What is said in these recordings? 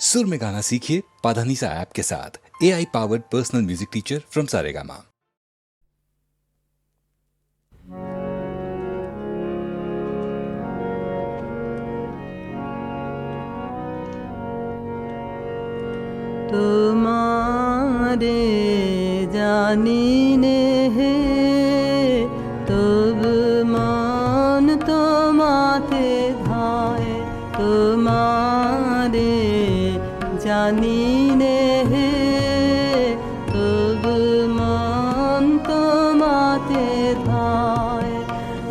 सुर में गाना सीखिए पाधानीसा ऐप के साथ। A I powered personal music teacher from Saregama तुम्हारे जानी ने জানি নে হে, তব মান তোমাতে ধায়।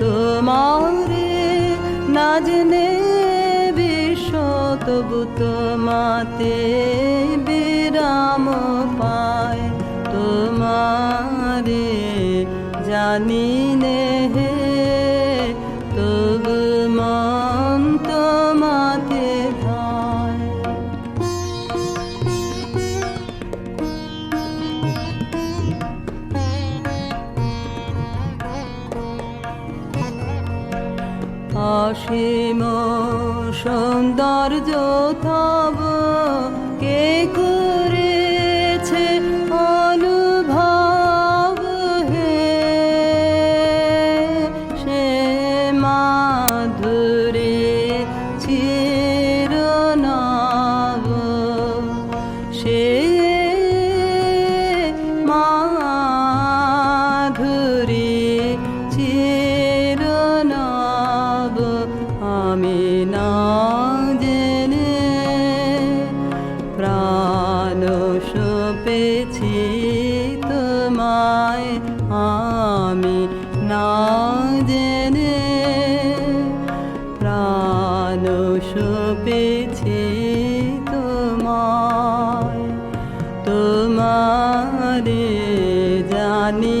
তোমারে না জেনে বিশ্ব তবু তোমাতে বিরাম পায়। তোমারে জানি নে হে অসীম সৌন্দর্য তব কে করেছে আমি না জেনে প্রাণ সপেছি তোমায়। আমি না জেনে প্রাণ সপেছি তোমায়। তোমারে জানি